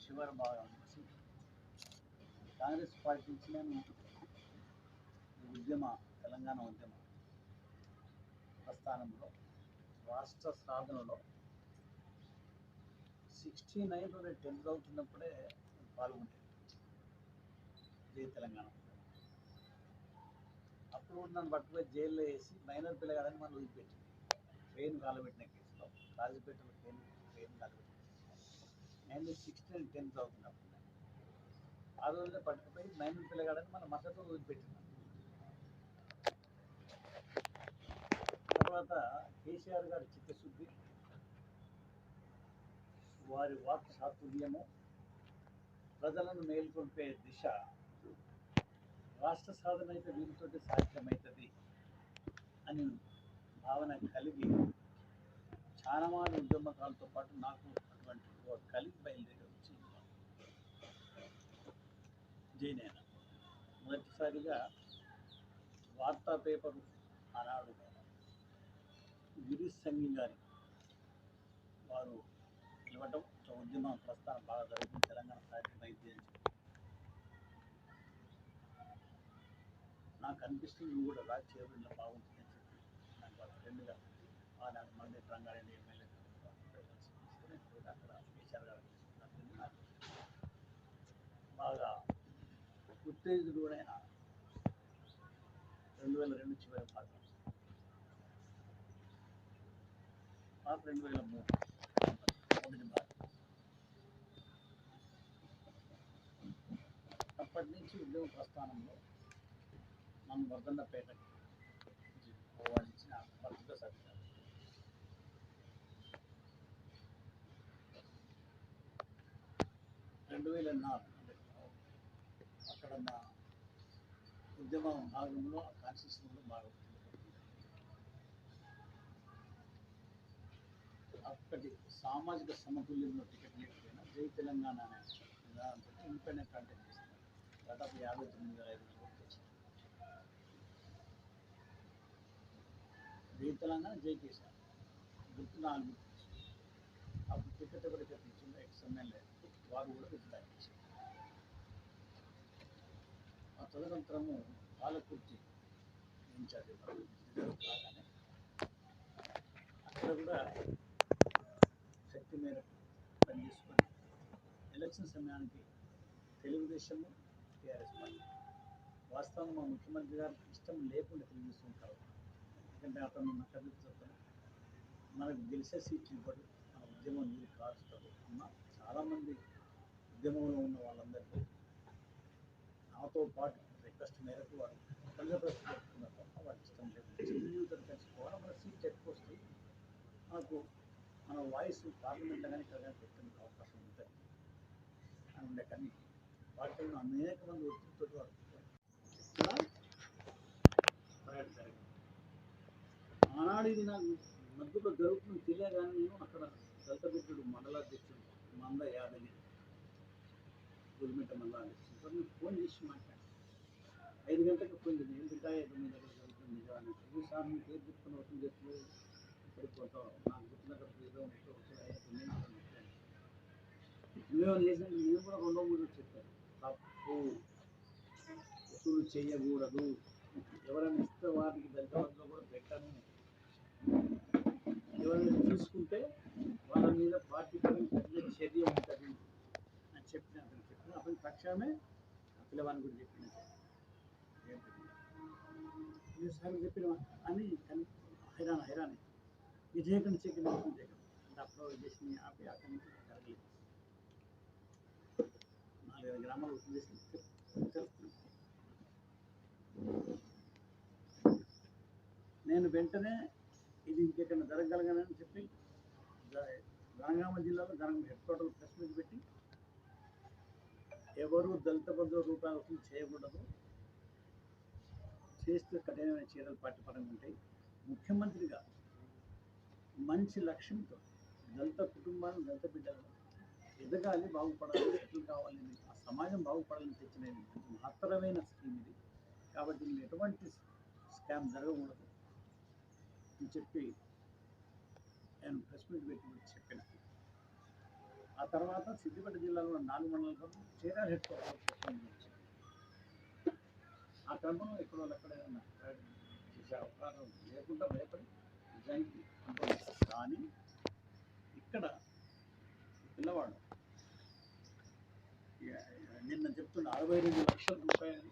చివరి భాగం కాంగ్రెస్ పార్టీ నుంచి నేను ఉద్యమ తెలంగాణ ఉద్యమ ప్రస్థానంలో రాష్ట్ర సాధనలో సిక్స్టీ నైన్లో నేను టెన్త్ అవుతున్నప్పుడే పాల్గొంటాను జై తెలంగాణ. అప్పుడు కూడా నన్ను పట్టుకుపోయి జైల్లో వేసి మైనర్ పిల్లగాడని మనం వదిలిపెట్టి ట్రైన్ కాలబెట్టిన కేసులో రాజపేటలో ట్రైన్ ట్రైన్ కాలబెట్టిన నేను సిక్స్టీన్ టెన్త్ అవుతున్నప్పుడు ఆ రోజుల్లో పట్టుకుపోయి నైన్ పిల్లగాడని మన రోజు వదిలిపెట్టిన తర్వాత కేసీఆర్ గారి చిత్తశుద్ధి వారి వాక్ సాతుల్యము ప్రజలను మేల్కొల్పే దిశ రాష్ట్ర సాధన అయితే వీరితోటి సాధ్యమవుతుంది అని భావన కలిగి చాలా మంది ఉద్యమకాలతో పాటు నాకు అటువంటి ఒక బయలుదేరి వచ్చి జైన్ అయినా. మొదటిసారిగా వార్తా పేపరు ఆనాడు గిరీష్ సంగి గారి వారు నిలవటం ఉద్యమం ప్రస్థానం బాగా జరుగుతుంది తెలంగాణ సాధ్యమైంది అని చెప్పి నాకు అనిపిస్తుంది. నువ్వు కూడా రా చేరులో బాగుంటుంది అని చెప్పి నాకు వాళ్ళ ఫ్రెండ్గా ఆనాడు మంది రంగారెడ్డి ఎమ్మెల్యే అక్కడ కేసీఆర్ గారు నా friend నాకు బాగా ఉత్తేజితుడు కూడా ఆయన రెండు వేల రెండు చివరి భాగం మాకు రెండు వేల మూడు. మొదటి భాగం అప్పటి నుంచి ఉద్యోగ ప్రస్థానంలో మనం వర్గన్నపేట పోవాల్సిన పరిస్థితి సత్యం రెండు వేల నాలుగు. అంటే ఉద్యమం భాగంలో కాన్స్టిట్యూషన్లో భాగం అప్పటి సామాజిక సమతుల్యంలో టికెట్ లేకపోయినా జై తెలంగాణ అనే విధానంతో ఇండిపెండెంట్ కంటెంట్ చేస్తున్నారు. దాదాపు యాభై తొమ్మిది వేల ఐదు వందల జై తెలంగాణ జై కేసీఆర్. గుర్తు నాలుగు అప్పుడు టికెట్ ఎవరికి ఇచ్చిందో ఎక్స్ ఎమ్మెల్యే వారు కూడా విత్డ్రా చేశారు ఆ తదనంతరము పాలకుర్తి అక్కడ కూడా శక్తి మేరకు పనిచేసుకొని ఎలక్షన్ సమయానికి తెలుగుదేశము టీఆర్ఎస్ పార్టీ వాస్తవం మా ముఖ్యమంత్రి గారికి ఇష్టం లేకుండా తెలుగుదేశం కావాలి ఎందుకంటే అతను ఉన్న కవిత్వం మనకు గెలిచే సీట్లు ఇవ్వడు. మన ఉద్యమం మీరు కారుస్తాడు. అన్న చాలామంది ఉద్యమంలో ఉన్న వాళ్ళందరికీ నాతో పాటు రిక్వెస్ట్ మేరకు వారు కన్సర్వేషన్ పెట్టుకున్నారు తప్ప వారికి ఇష్టం లేదు. చిన్నతో మన సీట్ మనకు మన వాయిస్ పార్లమెంట్ కానీ ఇక్కడ కానీ పెట్టడానికి అవకాశం ఉంటుంది అని ఉండే కానీ వాటిలో అనేక మంది ఒత్తిడితో వారు జరిగింది ఆనాడు ఇది నాకు మధ్యలో జరుగుతుంది తెలియగానే నేను అక్కడ దళిత మండలాధ్యక్షుడు మంద యాదగిరి గురిమిట్ట మండలాధ్యక్షుడు. నేను ఫోన్ చేసి మాట్లాడాను ఐదు గంటలకు ఫోన్ చేసి ఎందుకంటే ఐదు మీ దగ్గర జరుగుతుంది నిజాన్ని ఈ సార్ మీకు ఏం చెప్తున్నా అవుతుంది చెప్పి పడిపోతావు. నాకు గుర్తున్నప్పుడు ఏదో ఉంటే ఒకసారి ఐదు నేను చేసిన నేను కూడా రెండో మూడు చెప్పాను. తప్పు. వసూలు చేయకూడదు ఎవరైనా ఇస్తే వారికి దళిత కూడా పెట్టను. ఎవరైనా తీసుకుంటే వాళ్ళ మీద పార్టీ పరంగా చర్య ఉంటుంది. అని చెప్పిన అతను చెప్పిన అతని తక్షణమే పిల్లవాడిని కూడా చెప్పిన సార్. చెప్పిన అని కన్- హైరాణ హైరాణ. విజయకం చెక్కిన విజయకం అంటే అప్పుడు చేసి ఆపి అక్కడి నుంచి జరగలేదు నాలుగైదు గ్రామాలు వసూలు చేసి తెలుస్తుంది. నేను వెంటనే ఇది ఇంకెక్కడ జరగగలగనని చెప్పి జ- జనగామ జిల్లాలో Jangaon head quarter press meet పెట్టి ఎవరు దళిత బంధువు రూపాయలు వసూలు చేయకూడదు. చేస్తే కఠినమైన చర్యలు పార్టీపరంగా ఉంటాయి. ముఖ్యమంత్రిగా మంచి లక్ష్యంతో దళిత కుటుంబాలను దళిత బిడ్డలను ఎదగాలి బాగుపడాలి సెటిల్ కావాలని ఆ సమాజం బాగుపడాలని తెచ్చిన మహత్తరమైన స్కీమ్ ఇది. కాబట్టి దీనిలో ఎటువంటి స్కామ్ జరగకూడదు అని చెప్పి నేను ప్రెస్ మీట్ పెట్టి చెప్పిన. ఆ తర్వాత సిద్దిపేట జిల్లాలో నాలుగు మండలాలకు చీరాల హెడ్ క్వార్టర్ ఆ క్రమంలో ఇక్కడ వాళ్ళు చేసే అవకాశం లేకుండా భయపడి నిజానికి కానీ ఇక్కడ పిల్లవాడు నిన్న చెప్తున్న అరవై రెండు లక్షల రూపాయలు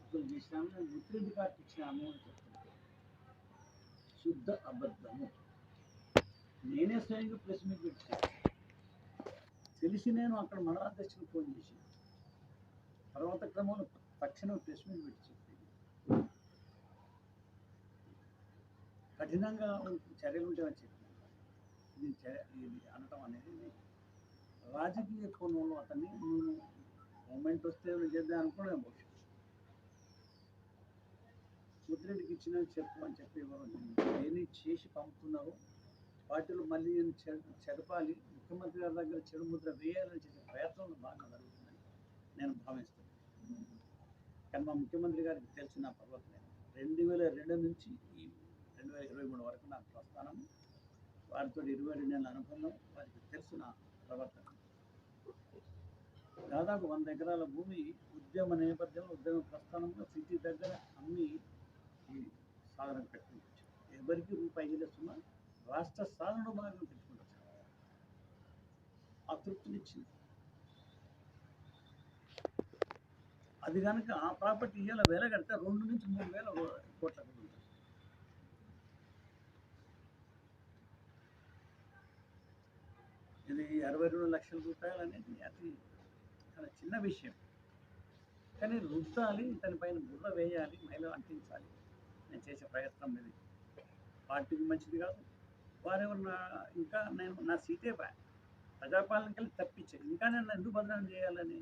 అసలు చేసినాము నేను ముత్రెడ్డి ఇచ్చినాము అని చెప్తున్నాను శుద్ధ అబద్ధము. నేనే స్వయంగా ప్రెస్ మీట్ పెట్టాను. తెలిసి నేను అక్కడ మండలాధ్యక్షులకు ఫోన్ చేసి తర్వాత క్రమంలో తక్షణం ప్రెస్ మీట్ పెట్టి చెప్పి కఠినంగా చర్యలు ఉంటాయని చెప్పి ఇది చర్య- అనటం అనేది రాజకీయ కోణంలో అతన్ని నేను మూమెంట్ వస్తే చేద్దాం అనుకునే బహుశా. ముద్రెడ్డికి ఇచ్చిన చెప్పు అని చెప్పి ఎవరు ఏమి చేసి పంపుతున్నారు పార్టీలో మళ్ళీ నేను చెడపాలి ముఖ్యమంత్రి గారి దగ్గర చెడు ముద్ర వేయాలని చేసే ప్రయత్నం బాగా జరుగుతుందని నేను భావిస్తున్నాను. కానీ మా ముఖ్యమంత్రి గారికి తెలిసిన పర్వతం రెండు వేల రెండు నుంచి ఈ రెండు వేల ఇరవై మూడు వరకు నా ప్రస్థానం వారితో ఇరవై రెండు నెలల అనుబంధం వారికి తెలిసిన ప్రవర్తన. దాదాపు వంద ఎకరాల భూమి ఉద్యమ నేపథ్యంలో ఉద్యమ ప్రస్థానంలో సిటీ దగ్గర అమ్మి ఈ సాధన పెట్టుకుంటారు ఎవరికి రూపాయి ఇల్లుస్తున్నా రాష్ట్ర సాధన మార్గం పెట్టుకుంటారు ఆ తృప్తినిచ్చింది అది కనుక ఆ ప్రాపర్టీ ఇవాళ వేల కడితే రెండు నుంచి మూడు వేల కోట్ల ఇది అరవై రెండు లక్షల రూపాయలు అనేది అతి చాలా చిన్న విషయం. కానీ రుద్దాలి దానిపైన బుర్ర వేయాలి మహిళ అంటించాలి. నేను చేసే ప్రయత్నం ఇది. పార్టీకి మంచిది కాదు. వారేమన్నా ఇంకా నేను నా సీటే బా ప్రజాపాలనకి వెళ్ళి తప్పించే. ఇంకా నేను ఎందుకు బదనాం చేయాలని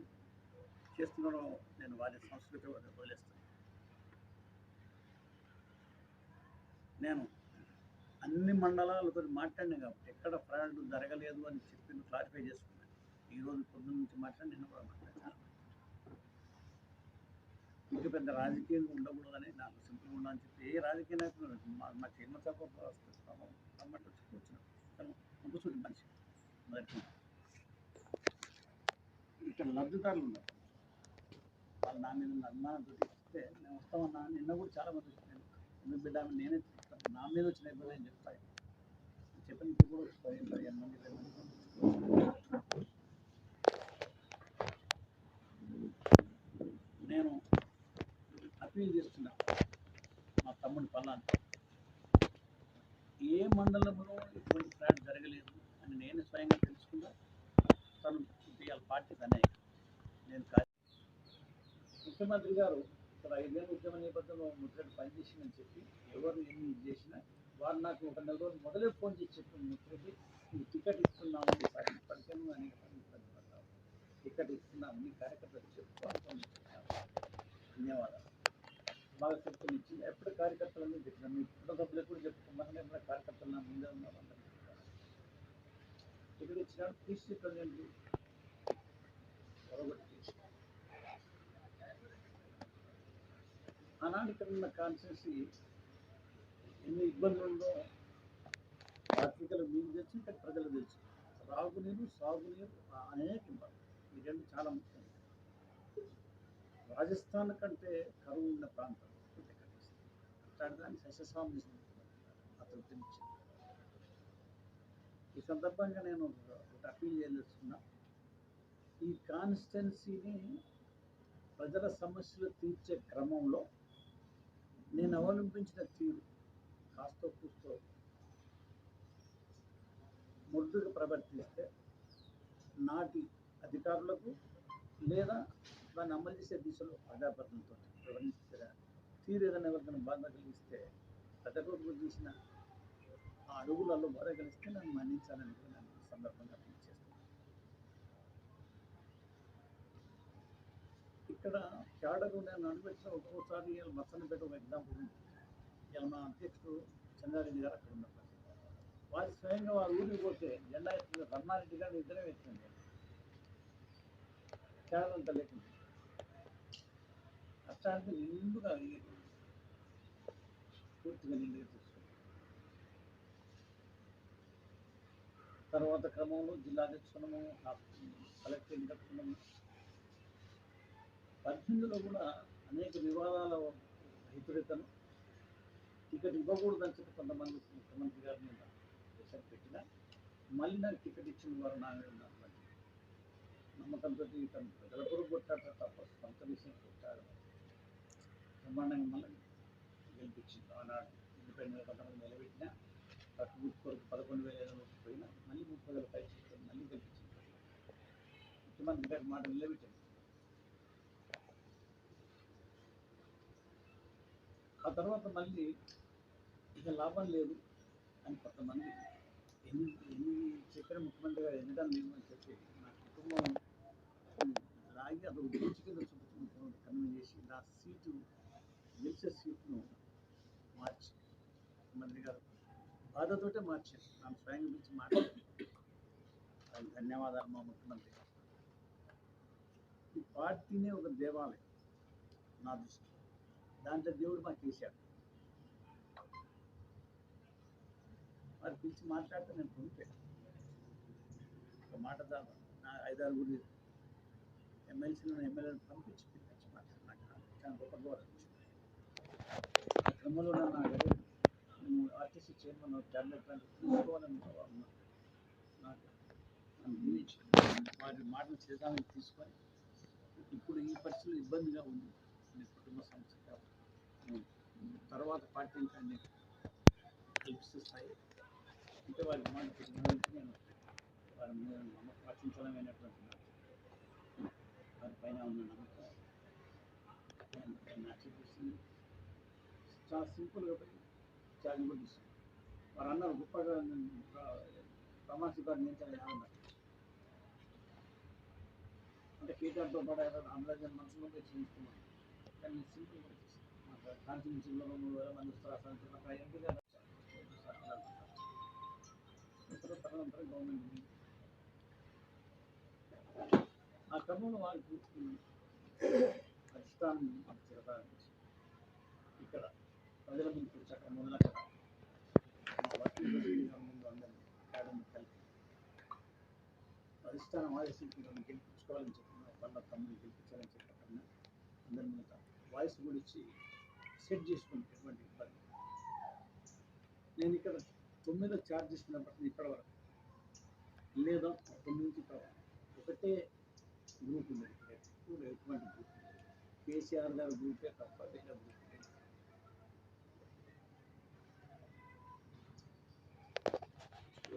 చేస్తున్నారో నేను వారి సంస్కృతి వదిలేస్తాను. నేను అన్ని మండలాలతో మాట్లాడినా కాబట్టి ఎక్కడ ప్రయాణం జరగలేదు అని చెప్పి క్లారిఫై చేసుకున్నాను ఈరోజు పొద్దున్న నుంచి మాట్లాడి నిన్న కూడా మాట్లాడాను ఇంక పెద్ద రాజకీయంగా ఉండకూడదని నాకు సింపుల్గా ఉండాలని చెప్పి ఏ రాజకీయ నాయకులు మా మా చిన్న తప్ప కూర్చుంది మనిషి మొదటి ఇక్కడ లబ్ధిదారులు ఉన్నారు. వాళ్ళు నా మీద అభిమానంతో ఇస్తే నేను వస్తామన్నా నిన్న కూడా చాలా మంది వచ్చారు ఎందుకు బిడ్డ నేనే చెప్తాను నా మీద వచ్చిన ఇబ్బంది అని చెప్తాను చెప్పిన ఇప్పుడు కూడా పదిహేను పదిహేను మంది ఇరవై మంది నేను అప్పీల్ చేస్తున్నా మా తమ్ముడి పల్లాన్ని ఏ మండలంలో ఇటువంటి ఫ్లాట్ జరగలేదు. అని నేను స్వయంగా తెలుసుకున్నా. తను ఇవాళ పార్టీ తనే నేను ముఖ్యమంత్రి గారు ఇక్కడ ఐదేళ్ళ ఉద్యమ నేపథ్యంలో ముద్రడు పనిచేసిందని చెప్పి ఎవరు ఎన్ని చేసినా వారు నాకు ఒక నెల రోజులు మొదలే ఫోన్ చేసి చెప్పిన ముద్రకి నువ్వు టికెట్ ఇస్తున్నాము ఈసారి ఇప్పటికేమో అనేక మంది ఇబ్బంది టికెట్ ఇస్తున్నాము మీ కార్యకర్తలు చెప్తూ ధన్యవాదాలు. బాగా చెప్తున్న ఇచ్చింది. ఎప్పుడు కార్యకర్తలన్నీ చెప్పిన మీ కుటుంబ సభ్యులకు కూడా చెప్పుకున్నాను ఎప్పుడు కార్యకర్తలు నా ముందే ఉన్నారు అందరూ చెప్పారు. ఇచ్చినాడు ప్లీజ్ ఆనాడు ఇక్కడ ఉన్న కాన్స్టిట్యూన్సీ ఎన్ని ఇబ్బందులు ఉందో పత్రికలు మీకు తెలుసు ఇక్కడ ప్రజలు తెలుసు. రాగునీరు సాగునీరు అనేక ఇబ్బందులు. ఈ రెండు చాలా ముఖ్యం. రాజస్థాన్ కంటే కరువు ఉన్న ప్రాంతం. అట్లాంటి దాన్ని సస్యస్వామి అతను తెలిసింది ఈ సందర్భంగా నేను ఒక- అప్పీల్ చేయదలుచుకున్నా ఈ కాన్స్టెన్సీని ప్రజల సమస్యలు తీర్చే క్రమంలో నేను అవలంబించిన తీరు కాస్త కూస్తో ముద్దుగా ప్రవర్తిస్తే నాటి అధికారులకు లేదా దాన్ని అమలు చేసే దిశలో ఆధారపడంతో ప్రవర్తించే తీరు ఏదైనా ఎవరికైనా బాధ కలిగిస్తే ప్రజలకు తీసిన ఆ అడుగులలో బాధ కలిగిస్తే నన్ను మన్నించాలని నేను సందర్భంగా అప్పీల్ ఇక్కడ క్యాడరు నేను అనిపించిన ఒక్కోసారి ఇలా మచ్చనపేట ఒక ఎగ్జాంపుల్ ఉంది. ఇలా మా అధ్యక్షుడు చంద్రారెడ్డి గారు అక్కడ ఉన్నారు. వారు స్వయంగా వారు ఊరికి పోతే జెండా ఎత్తుంది రమణారెడ్డి గారు ఇద్దరే ఎత్తుంది క్యాడర్ అంత లేకుండా. అట్లాంటి నిండుగా పూర్తిగా నిండుగా తర్వాత క్రమంలో జిల్లా జిల్లాధ్యక్షులము కలెక్టర్ ఎన్నికలను పద్దెనిమిదిలో కూడా అనేక వివాదాల వ్యతిరేకను టికెట్ ఇవ్వకూడదని చెప్పి కొంతమంది ముఖ్యమంత్రి గారు నేను ప్రెషర్ పెట్టిన మళ్ళీ నాకు టికెట్ ఇచ్చిన వారు నా మీద నమ్మకంతో తను ప్రజల కొరకు కొట్టాడు తప్ప సొంత విషయం కొట్టాడు. బ్రహ్మాండంగా మళ్ళీ గెలిపించింది. ఆనాడు ఇండిపెండెంట్ కొంతమంది నిలబెట్టిన అటు కొరకు పదకొండు వేల ఐదు వందలు పోయినా మళ్ళీ ముప్పై వేల పై చేసుకొని మళ్ళీ గెలిపించింది ముఖ్యమంత్రి గారి మాట నిలబెట్టింది ఆ తర్వాత మళ్ళీ ఇక లాభం లేదు అని కొంతమంది ఎన్ని ఎన్ని చెప్పిన ముఖ్యమంత్రి గారు ఎన్నడం లేదు అని చెప్పి నా కుటుంబం రాగి అది గురించి కింద చూపుతున్న కన్వీన్ చేసి నా సీటు గెలిచే సీట్ను మార్చి ముఖ్యమంత్రి గారు బాధతోటే మార్చారు. నా స్వయం గురించి మాట్లాడి ధన్యవాదాలు మా ముఖ్యమంత్రి ఈ పార్టీనే ఒక దేవాలయం నా దృష్టి దాంట్లో దేవుడు మాకు చేశాడు వారు పిలిచి మాట్లాడితే నేను పొందుతాను ఒక మాట దాదాపు నా ఐదారుగురు ఎమ్మెల్సీలను ఎమ్మెల్యేలను పంపించి పిలిపించి మాట్లాడి. నాకు చాలా గొప్ప గౌరవం క్రమంలో నా అడిగారు, ఆర్టీసీ చైర్మన్ క్యాబినెట్ తీసుకోవాలని వారి మాటలు చేద్దామని తీసుకొని ఇప్పుడు ఈ పరిస్థితులు ఇబ్బందిగా ఉంది నేను కుటుంబ సమస్య కాబట్టి తర్వాత పార్టీ కానీ కల్పిస్తాయి అంటే వారి మాట తెలియడానికి నేను వారి మీద నమ్మకం అత్యంతమైనటువంటి వారి పైన ఉన్న నమ్మకం నేను దాన్ని చాలా సింపుల్గా పోయి ఛార్జ్ కూడా ఇస్తుంది వారు అన్నారు గొప్పగా ప్రమాసి గారు నియంత్రణ అన్నారు అంటే కేటీఆర్తో పాటు ఆయన మనసు ముందే పోయి చేయించుకున్నాను కానీ సింపుల్గా చేస్తాను. కాన్స్టిట్యూన్సీలో మూడు వేల మంది వస్తారు? అసలు తదనంతరం గవర్నమెంట్ ఆ క్రమంలో వారికి అధిష్టానం మాకు ప్రజల ముందుకు వచ్చాక మొదలక అకాడమీ కలిపి అధిష్టానం ఆదేశించి నన్ను గెలిపించుకోవాలని చెప్పిన వాళ్ళ తమ్ముని గెలిపించాలని చెప్పకుండా అందరి వాయిస్ కూడా ఇచ్చి సెట్ చేసుకుంటే ఇబ్బంది నేను ఇక్కడ తొమ్మిదో ఛార్జ్ చేసినప్పటి ఇప్పటి వరకు లేదా తొమ్మిది నుంచి ఇక్కడ వరకు. ఒకటే గ్రూప్ ఉంది. ఎటువంటి గ్రూప్ కేసీఆర్ గారి గ్రూపే తప్ప వేరే గ్రూప్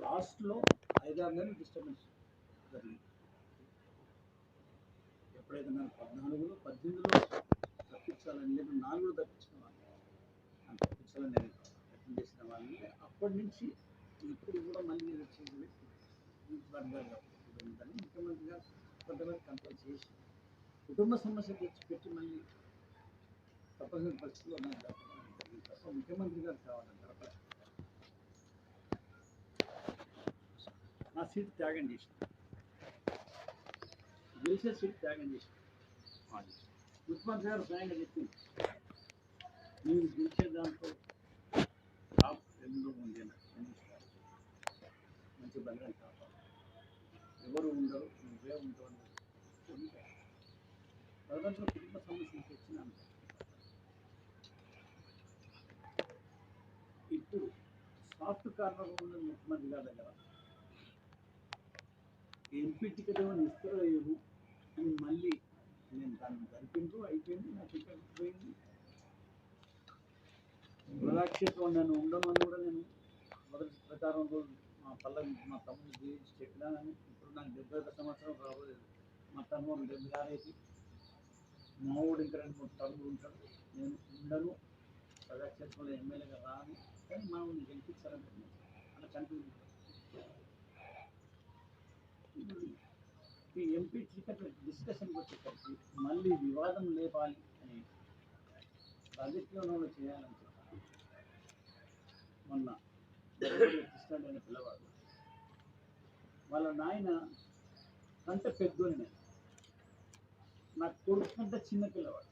లాస్ట్లో ఐదారు నెలలు డిస్టర్బెన్స్ జరిగింది. ఎప్పుడైతే నాకు పద్నాలుగులో పద్దెనిమిదిలో తప్పించాలని లేదు నాలుగులో తప్పించిన వాళ్ళని తప్పించాలని నేను ప్రయత్నం చేసిన వాళ్ళని అప్పటి నుంచి ఇప్పుడు కూడా మళ్ళీ నేను వచ్చేది వర్గాలుగా ఉందని ముఖ్యమంత్రి గారు కొంతమంది కంట్రోల్ చేసి కుటుంబ సమస్య తెచ్చిపెట్టి మళ్ళీ తప్పని పరిస్థితిలో నాకు తప్ప ముఖ్యమంత్రి గారు కావాలంటారు. నా సీట్ త్యాగం చేసిన గెలిచే సీట్ త్యాగం చేసిన ముఖ్యమంత్రి గారు స్వయంగా చెప్పింది మీరు గెలిచే దాంట్లో టాప్ రెండులో ఉంది అని మంచి బంగారు కాపాడు ఎవరు ఉండరు నువ్వే ఉంటావు అని చెప్తే ప్రజల్లో కుటుంబ సమస్యలు తెచ్చిన ఇప్పుడు సాఫ్ట్ కార్నర్ ఉన్న ముఖ్యమంత్రి గారి దగ్గర ఎంపీ టికెట్ ఏమైనా ఇస్తారో అని మళ్ళీ నేను దాన్ని జరిపించు అయిపోయింది నాకు ఇక్కడ పోయింది ప్రజాక్షేత్రం నేను ఉండను అని కూడా నేను మొదటి ప్రచారం రోజు మా పల్లవి మా తమ్ముడు జీవించి చెప్పినానని ఇప్పుడు నాకు డెబ్బై ఒక సంవత్సరం రాబోలేదు మా తమ్ముడు డెబ్బై ఆరేసి మా ఇంకా రెండు మూడు తమ్ముడు ఉంటాడు నేను ఉండను. ప్రజాక్షేత్రంలో ఎమ్మెల్యేగా రాను. కానీ మా ఊరిని గెలిపించాలనుకుంటున్నాను అలా కనిపించింది. ఈ ఎంపీ టికెట్ డిస్కషన్కి వచ్చేసరికి మళ్ళీ వివాదం లేపాలి అని రాజకీయంలో చేయాలని చెప్పాను మొన్న కృష్ణుడు అనే పిల్లవాడు వాళ్ళ నాయన కంట పెద్దోని నేను. నా కొడుకు కంటే చిన్న పిల్లవాడు.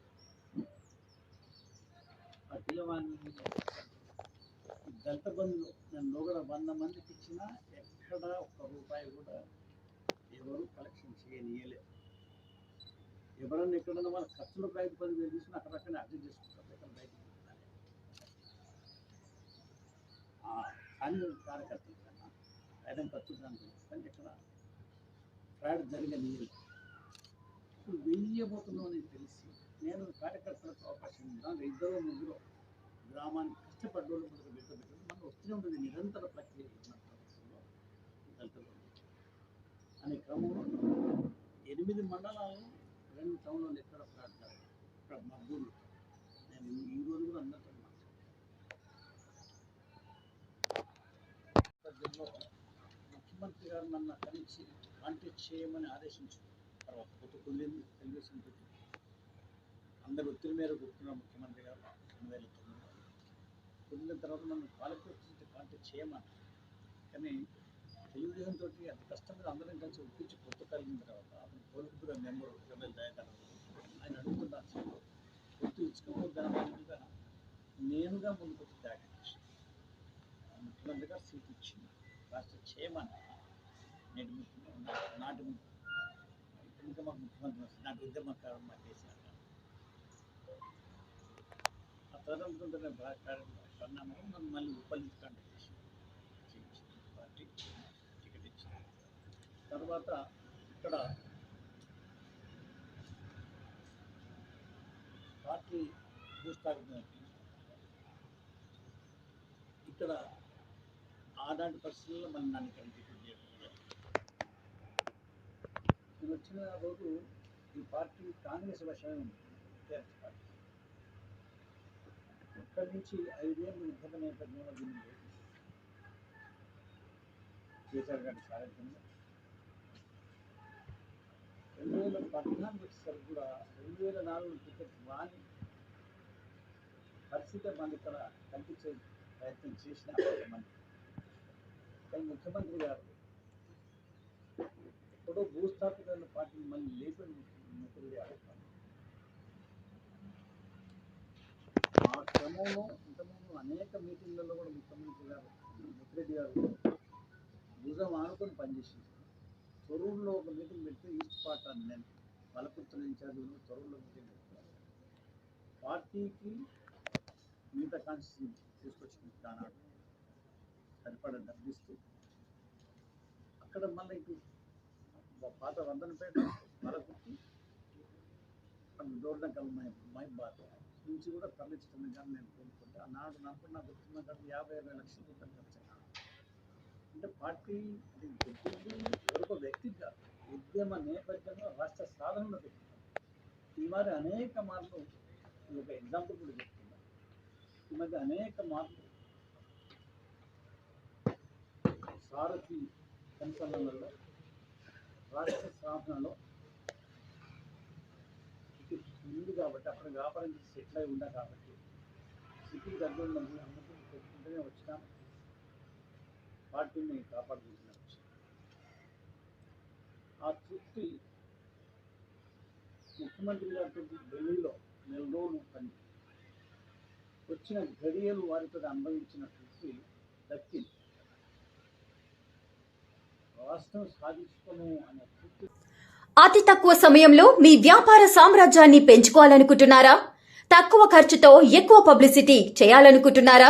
ఆ పిల్లవాడిని దళిత బంధువులు నేను లోగడ వంద మందికి ఇచ్చిన ఎక్కడ ఒక్క రూపాయి కూడా ఎవరు కలెక్షన్ చేయనీయలే. ఎవరన్నా ఎక్కడన్నా వాళ్ళ ఖర్చులు బయట పదివేలు తీసుకుని అక్కడ అక్కడ అర్థం చేసుకుంటారు. ఎక్కడ బయటకు పోతారు. ఆ, కానీ కార్యకర్తలు కన్నా ఐదం ఖర్చు దానికి కానీ ఇక్కడ ఫ్రాడ్ జరగనీయలేదు ఇప్పుడు వెయ్యబోతున్నాం అని తెలిసి నేను కార్యకర్తలకు అవకాశం ఇద్దాం ఇద్దరు ముగ్గురు గ్రామానికి కష్టపడ్డోళ్ళు ముందుకు పెట్టబెట్టడం మనం వస్తూనే ఉంటుంది నిరంతర ప్రక్రియ మన ప్రభుత్వంలో దళితులు అనే క్రమంలో ఎనిమిది మండలాలు రెండు టౌన్లో ఎక్కడ ఫ్రాడ్ ఇక్కడ మబ్బులు నేను ఈ రోజు కూడా అందరితో మాట్లాడుతున్నాను. ముఖ్యమంత్రి గారు నన్ను కలిసి కాంటాక్ట్ చేయమని ఆదేశించారు. తర్వాత కొత్త తెలుగుదేశం పెట్టి అందరు ఒత్తిడి మేరకు కూర్చున్నారు ముఖ్యమంత్రి గారు. రెండు వేల తొమ్మిదిలో కుదిరిన తర్వాత నన్ను పాలకొచ్చి కాంటాక్ట్ చేయమన్నారు కానీ తెలుగుదేశం తోటి అంత కష్టం మీద అందరం కలిసి ఒప్పించి కొత్త కలిగిన తర్వాత అతను కోరుకుంటున్న మెంబర్ ఇరవై దయాకర్ ఆయన అడుగుతున్నారు అసలు పొత్తు ఇచ్చుకోవద్దు దానిగా నేనుగా ముందుకు వచ్చి త్యాగం చేశాను. ముఖ్యమంత్రి గారు సీట్ ఇచ్చింది. రాష్ట్ర చేయమని నేటి ముఖ్యమంత్రి నాటి ముఖ్య- ఇంకా మాకు ముఖ్యమంత్రి వస్తుంది నాకు ఇద్దరు మాకు కారణం మాకు కేసీఆర్ గారు. ఆ తదనంతరం కార్యక్రమం మళ్ళీ ఉపలించి కంటెక్ట్ చేసి చేయించింది పార్టీ టికెట్ ఇచ్చింది తర్వాత ఇక్కడ పార్టీ భూస్థాపితం ఇక్కడ ఆనాటి పరిస్థితుల్లో మనం నన్ను ఇక్కడ నేను వచ్చిన రోజు ఈ పార్టీ కాంగ్రెస్ వశమే ఉంది. TRS party. ఇక్కడి నుంచి ఐదేళ్ళు యుద్ధ నేపథ్యంలో దీన్ని కేసీఆర్ గారి సారథ్యంలో రెండు వేల పద్నాలుగు వచ్చేసరికి కూడా రెండు వేల నాలుగు టికెట్ రాని పరిస్థితి మన ఇక్కడ కల్పించే ప్రయత్నం చేసిన కానీ ముఖ్యమంత్రి గారు ఎప్పుడో భూస్థాపితమైన పార్టీని మళ్ళీ లేపని ముఖ్యమంత్రి ఆడుతున్నారు ఆ క్రమంలో ఇంతకుముందు అనేక మీటింగ్లలో కూడా ముఖ్యమంత్రి గారు ముఖ్యరెడ్డి గారు భుజం ఆనుకొని పనిచేసింది. తొరూరులో ఒక మీటింగ్ పెడితే ఈస్ట్ పార్ట్ అని నేను బలపుత్రుల ఇన్ఛార్జ్ తొరూరులో మీటింగ్ పెట్టాను పార్టీకి మిగతా కాన్స్టిట్యూషన్ తీసుకొచ్చింది కానాడు సరిపడ డబ్బిస్తూ అక్కడ మళ్ళీ ఇటు పాత వందనపేట మరొకటి దూరనకల్ మై బాధ నుంచి కూడా తరలించడం కానీ నేను కోరుకుంటే ఆనాడు నాకు నా గుర్తున్న కానీ యాభై అరవై లక్షల రూపాయలు ఖర్చు అయ్యాయి. అంటే పార్టీ అది ఒక వ్యక్తి ఉద్యమ నేపథ్యంలో రాష్ట్ర సాధనలో పెట్టింది ఈ మరి అనేక మార్లు ఒక ఎగ్జాంపుల్ కూడా చెప్తున్నా. ఈ మధ్య అనేక మార్లు సారథి సంచలనంలో రాష్ట్ర సాధనలో ఉంది కాబట్టి అక్కడ వ్యాపారం చేసి సెటిల్ అయి ఉందా కాబట్టి సిటీ దగ్గర ఉన్నది పెట్టుకుంటూనే వచ్చినాము పార్టీని కాపాడుకుంటున్నా ఆ తృప్తి ముఖ్యమంత్రి గారితో ఢిల్లీలో నెల రోజులు పని. వచ్చిన ఘడియలు వారితో అనుభవించిన తృప్తి దక్కింది. రాష్ట్రం సాధించుకోను అనే తృప్తి అతి తక్కువ సమయంలో మీ వ్యాపార సామ్రాజ్యాన్ని పెంచుకోవాలనుకుంటున్నారా? తక్కువ ఖర్చుతో ఎక్కువ పబ్లిసిటీ చేయాలనుకుంటున్నారా?